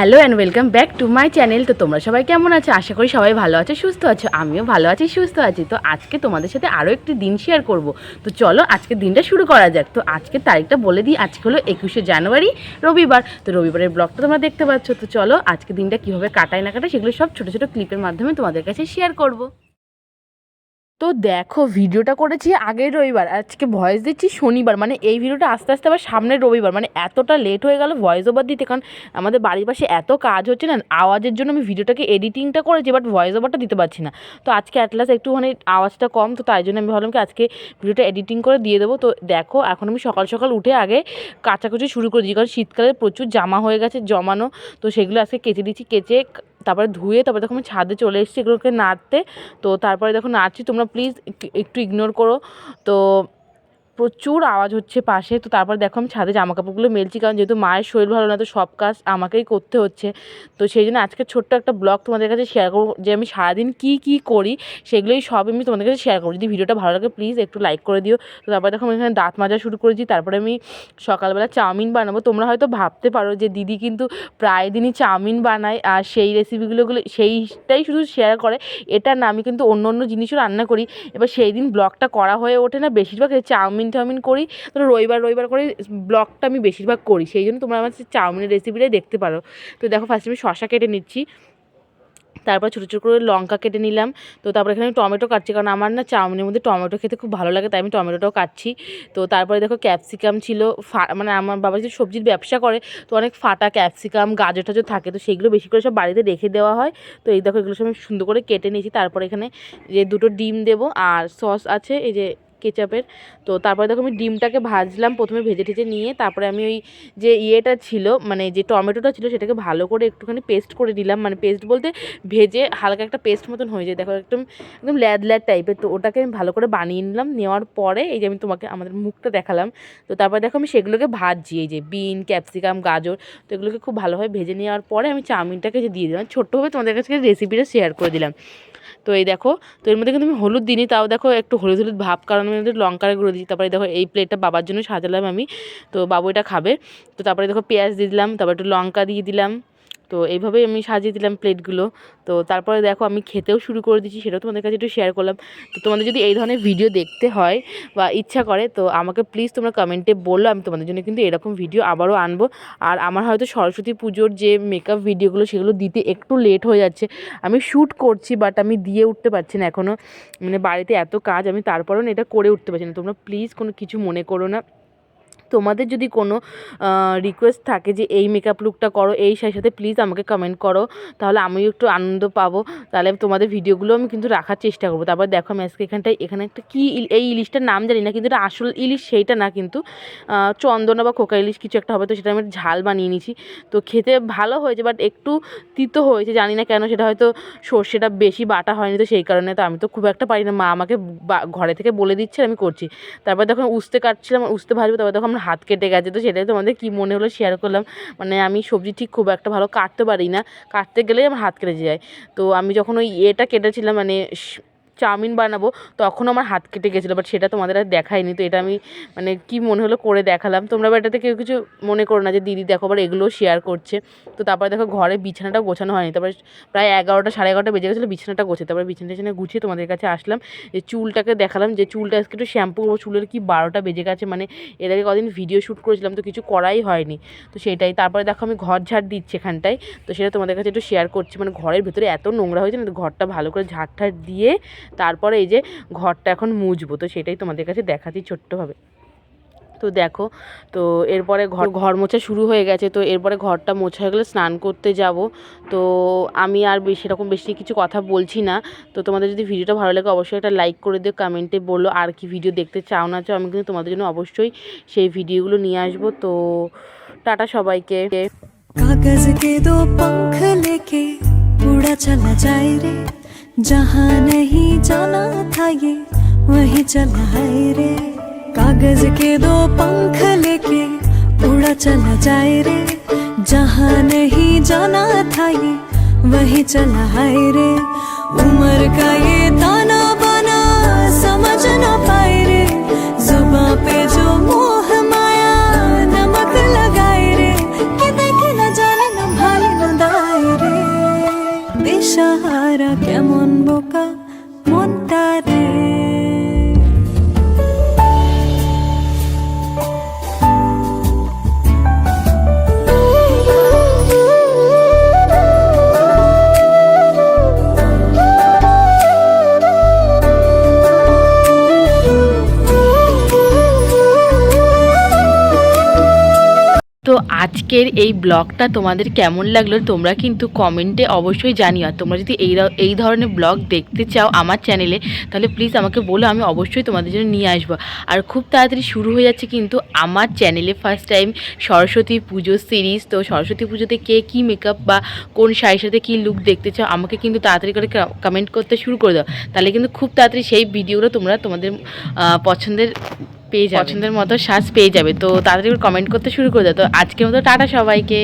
Hello and welcome back to my channel তো তোমরা সবাই কেমন আছো? আশা করি সবাই ভালো আছো, সুস্থ আছো। আমিও ভালো আছি, সুস্থ আছি। তো আজকে তোমাদের সাথে আরও একটি দিন শেয়ার করব। তো চলো আজকে দিনটা শুরু করা যাক। তো আজকে তারিখটা বলে দিই, আজকে হলো একুশে জানুয়ারি, রবিবার। তো রবিবারের ব্লগটা তোমরা দেখতে পাচ্ছ। তো চলো আজকে দিনটা কীভাবে কাটায় না কাটায় সেগুলো সব ছোটো ছোটো ক্লিপের মাধ্যমে তোমাদের কাছে শেয়ার করব। তো দেখো ভিডিওটা করেছি আগের রবিবার, আজকে ভয়েস দিচ্ছি শনিবার মানে এই ভিডিওটা আস্তে আস্তে আবার সামনের রবিবার মানে এতটা লেট হয়ে গেল ভয়েস ওভার দিতে, কারণ আমাদের বাড়ির পাশে এত কাজ হচ্ছে না, আওয়াজের জন্য আমি ভিডিওটাকে এডিটিংটা করেছি বাট ভয়েস ওভারটা দিতে পারছি না। তো আজকে অ্যাটলাস একটুখানি আওয়াজটা কম, তো তাই জন্য আমি ভাবলাম কি আজকে ভিডিওটা এডিটিং করে দিয়ে দেবো। তো দেখো এখন আমি সকাল সকাল উঠে আগে কাচাকুচি শুরু করে দিই কারণ শীতকালে প্রচুর জামা হয়ে গেছে জমানো, তো সেগুলো আজকে কেচে দিচ্ছি, কেচে তারপরে ধুয়ে তারপরে দেখো আমি ছাদে চলে এসেছি এগুলোকে নাড়তে। তো তারপরে দেখো নাড়ছি, তোমরা প্লিজ একটু ইগনোর করো। তো প্রচুর আওয়াজ হচ্ছে পাশে। তো তারপর দেখো আমি ছাদে জামা কাপড়গুলো মেলছি, কারণ যেহেতু মায়ের শরীর ভালো না, তো সব কাজ আমাকেই করতে হচ্ছে। তো সেই জন্য আজকে ছোট্ট একটা ব্লগ তোমাদের কাছে শেয়ার করব, যে আমি সারাদিন কী কী করি, সেগুলোই সব আমি তোমাদের কাছে শেয়ার করব। যদি ভিডিওটা ভালো লাগে প্লিজ একটু লাইক করে দিও। তো তারপর দেখো আমি এখানে দাঁত মাজা শুরু করেছি, তারপরে আমি সকালবেলা চাউমিন বানাবো। তোমরা হয়তো ভাবতে পারো যে দিদি কিন্তু প্রায় দিনই চাউমিন বানায়, আর সেই রেসিপিগুলো সেইটাই শুধু শেয়ার করে। এটা না, আমি কিন্তু অন্য অন্য জিনিসও রান্না করি। এবার সেই দিন ব্লগটা করা হয়ে ওঠে না, বেশিরভাগ এই চাউমিন টাউমিন করি তো রবিবার রবিবার করে ব্লগটা আমি বেশিরভাগ করি, সেই জন্য তোমরা আমার চাউমিনের রেসিপিটাই দেখতে পারো। তো দেখো ফার্স্টে আমি শশা কেটে নিচ্ছি, তারপর ছোটো ছোটো করে লঙ্কা কেটে নিলাম, তো তারপর এখানে আমি টমেটো কাটছি, কারণ আমার না চাউমিনের মধ্যে টমেটো খেতে খুব ভালো লাগে, তাই আমি টমেটোটাও কাটছি। তো তারপরে দেখো ক্যাপসিকাম ছিল মানে আমার বাবা যে সবজির ব্যবসা করে, তো অনেক ফাটা ক্যাপসিকাম গাজর টাজর থাকে, তো সেইগুলো বেশি করে সব বাড়িতে রেখে দেওয়া হয়। তো এই দেখো এগুলো সব আমি সুন্দর করে কেটে নিয়েছি, তারপর এখানে যে দুটো ডিম দেবো, আর সস আছে, এই যে কেচাপের। তো তারপরে দেখো আমি ডিমটাকে ভাজলাম, প্রথমে ভেজে ঠেজে নিয়ে তারপরে আমি ওই যে ইয়েটা ছিল মানে যে টমেটোটা ছিল সেটাকে ভালো করে একটুখানি পেস্ট করে দিলাম। মানে পেস্ট বলতে ভেজে হালকা একটা পেস্ট মতন হয়ে যায়। দেখো একদম একদম ল্যাদ ল্যাদ টাইপের তো ওটাকে আমি ভালো করে বানিয়ে নিলাম। নেওয়ার পরে এই যে আমি তোমাকে আমাদের মুখটা দেখালাম। তো তারপরে দেখো আমি সেগুলোকে ভাজছি। এই যে বিন, ক্যাপসিকাম, গাজর, তো এগুলোকে খুব ভালোভাবে ভেজে নেওয়ার পরে আমি চাউমিনটাকে যে দিয়ে দিলাম ছোট্টভাবে তোমাদের কাছে রেসিপিটা শেয়ার করে দিলাম। তো এই দেখো, তো এর মধ্যে কিন্তু আমি হলুদ দিইনি, তাও দেখো একটু হলুদ হলুদ ভাব, কারণ ওদের লঙ্কার গুঁড়ো দিই তারপরে দেখো এই প্লেটটা বাবার জন্য সাজালাম আমি। তো বাবু এটা খাবে। তো তারপরে দেখো পেঁয়াজ দিয়ে দিলাম, তারপর একটু লঙ্কা দিয়ে দিলাম। তো এইভাবেই আমি সাজিয়ে দিলাম প্লেটগুলো। তো তারপরে দেখো আমি খেতেও শুরু করে দিচ্ছি সেটাও তোমাদের কাছে একটু শেয়ার করলাম। তো তোমাদের যদি এই ধরনের ভিডিও দেখতে হয় বা ইচ্ছা করে, তো আমাকে প্লিজ তোমরা কমেন্টে বলল আমি তোমাদের জন্য কিন্তু এরকম ভিডিও আবারও আনব। আর আমার হয়তো সরস্বতী পুজোর যে মেকআপ ভিডিওগুলো সেগুলো দিতে একটু লেট হয়ে যাচ্ছে। আমি শ্যুট করছি বাট আমি দিয়ে উঠতে পারছি না এখনও মানে বাড়িতে এত কাজ, আমি তারপরেও এটা করে উঠতে পারছি না। তোমরা প্লিজ কোনো কিছু মনে করো না। তোমাদের যদি কোনো রিকোয়েস্ট থাকে যে এই মেকআপ লুকটা করো, এই সাথে সাথে প্লিজ আমাকে কমেন্ট করো, তাহলে আমিও একটু আনন্দ পাবো। তাহলে তোমাদের ভিডিওগুলো আমি কিন্তু রাখার চেষ্টা করব। তারপর দেখো আমি আজকে এখানটায়, এখানে একটা কী এই ইলিশটার নাম জানি না, কিন্তু এটা আসল ইলিশ সেইটা না কিন্তু চন্দনা বা খোকা ইলিশ কিছু একটা হবে, তো সেটা আমি ঝাল বানিয়ে নিয়েছি। তো খেতে ভালো হয়েছে বাট একটু তিতো হয়েছে, জানি না কেন, সেটা হয়তো সর্ষেটা বেশি বাটা হয়নি, তো সেই কারণে তো আমি তো খুব একটা পারি না। মা আমাকে ঘরে থেকে বলে দিচ্ছে আমি করছি। তারপর দেখো উস্তে কাটছিলাম, উস্তে ভাজবো, তারপর দেখো হাত কেটে গেছে। তো সেটাই তোমাদের কী মনে হলো শেয়ার করলাম। মানে আমি সবজি ঠিক খুব একটা ভালো কাটতে পারি না। কাটতে গেলেই আমার হাত কেটে যায়। তো আমি যখন ওই এটা কেটেছিলাম মানে চাউমিন বানাবো, তখন আমার হাত কেটে গেছিল বাট সেটা তোমাদের আর দেখায়নি তো এটা আমি মানে কি মনে হলো করে দেখালাম। তোমরা আবার এটাতে কেউ কিছু মনে করো না যে দিদি দেখো, আবার এগুলোও শেয়ার করছে। তো তারপরে দেখো ঘরে বিছানাটা গোছানো হয়নি, তারপরে প্রায় এগারোটা, সাড়ে এগারোটা বেজে গেছিল, বিছানাটা গোছে তারপরে বিছানা টিছানা গুছিয়ে তোমাদের কাছে আসলাম, যে চুলটাকে দেখালাম, যে চুলটা আজকে একটু শ্যাম্পু করব, চুলের কি বারোটা বেজে গেছে মানে এর আগে কদিন ভিডিও শ্যুট করেছিলাম, তো কিছু করাই হয়নি। তো সেটাই, তারপরে দেখো আমি ঘর ঝাড় দিচ্ছি এখানটায়, তো সেটা তোমাদের কাছে একটু শেয়ার করছি মানে ঘরের ভেতরে এত নোংরা হয়েছে না, ঘরটা ভালো করে ঝাড় ঠাড় দিয়ে তারপরে এই যে ঘরটা এখন মুছবো তো সেটাই তোমাদের কাছে দেখাচ্ছি ছোট্টভাবে তো দেখো তো এরপরে ঘর ঘর মোছা শুরু হয়ে গেছে তো এরপরে ঘরটা মোছা হয়ে গেলে স্নান করতে যাব তো আমি আর বেশি সেরকম বেশি কিছু কথা বলছি না তো তোমাদের যদি ভিডিওটা ভালো লাগে অবশ্যই একটা লাইক করে দিও কমেন্টে বলো আর কি ভিডিও দেখতে চাও না চাও আমি কিন্তু তোমাদের জন্য অবশ্যই সেই ভিডিওগুলো নিয়ে আসবো তো টাটা সবাইকে कागज के दो पंख लेके उड़ा चला जाए रे जहाँ नहीं जाना था ये, वही चला है रे। कागज़ के दो पंख लेके उड़ा चला जाए रे। जहाँ नहीं जाना था ये, वही चला है रे। उम्र का ये ताना কেমন বোকা? মনটা রে তো আজকের এই ব্লগটা তোমাদের কেমন লাগল তোমরা কিন্তু কমেন্টে অবশ্যই জানিও। তোমরা যদি এই এই ধরনের ব্লগ দেখতে চাও আমার চ্যানেলে, তাহলে প্লিজ আমাকে বলো, আমি অবশ্যই তোমাদের জন্য নিয়ে আসব। আর খুব তাড়াতাড়ি শুরু হয়ে যাচ্ছে কিন্তু আমার চ্যানেলে ফার্স্ট টাইম সরস্বতী পুজো সিরিজ তো সরস্বতী পুজোতে কে কী মেকআপ বা কোন শাড়ির সাথে কী লুক দেখতে চাও, আমাকে কিন্তু তাড়াতাড়ি করে কমেন্ট করতে শুরু করে দাও। তাহলে কিন্তু খুব তাড়াতাড়ি সেই ভিডিওগুলো তোমরা তোমাদের পছন্দের পেয়ে যাবে। পছন্দের মতো সাজ পেয়ে যাবে। তো তাড়াতাড়ি কমেন্ট করতে শুরু করে দাও। তো আজকের মতো টাটা সবাইকে।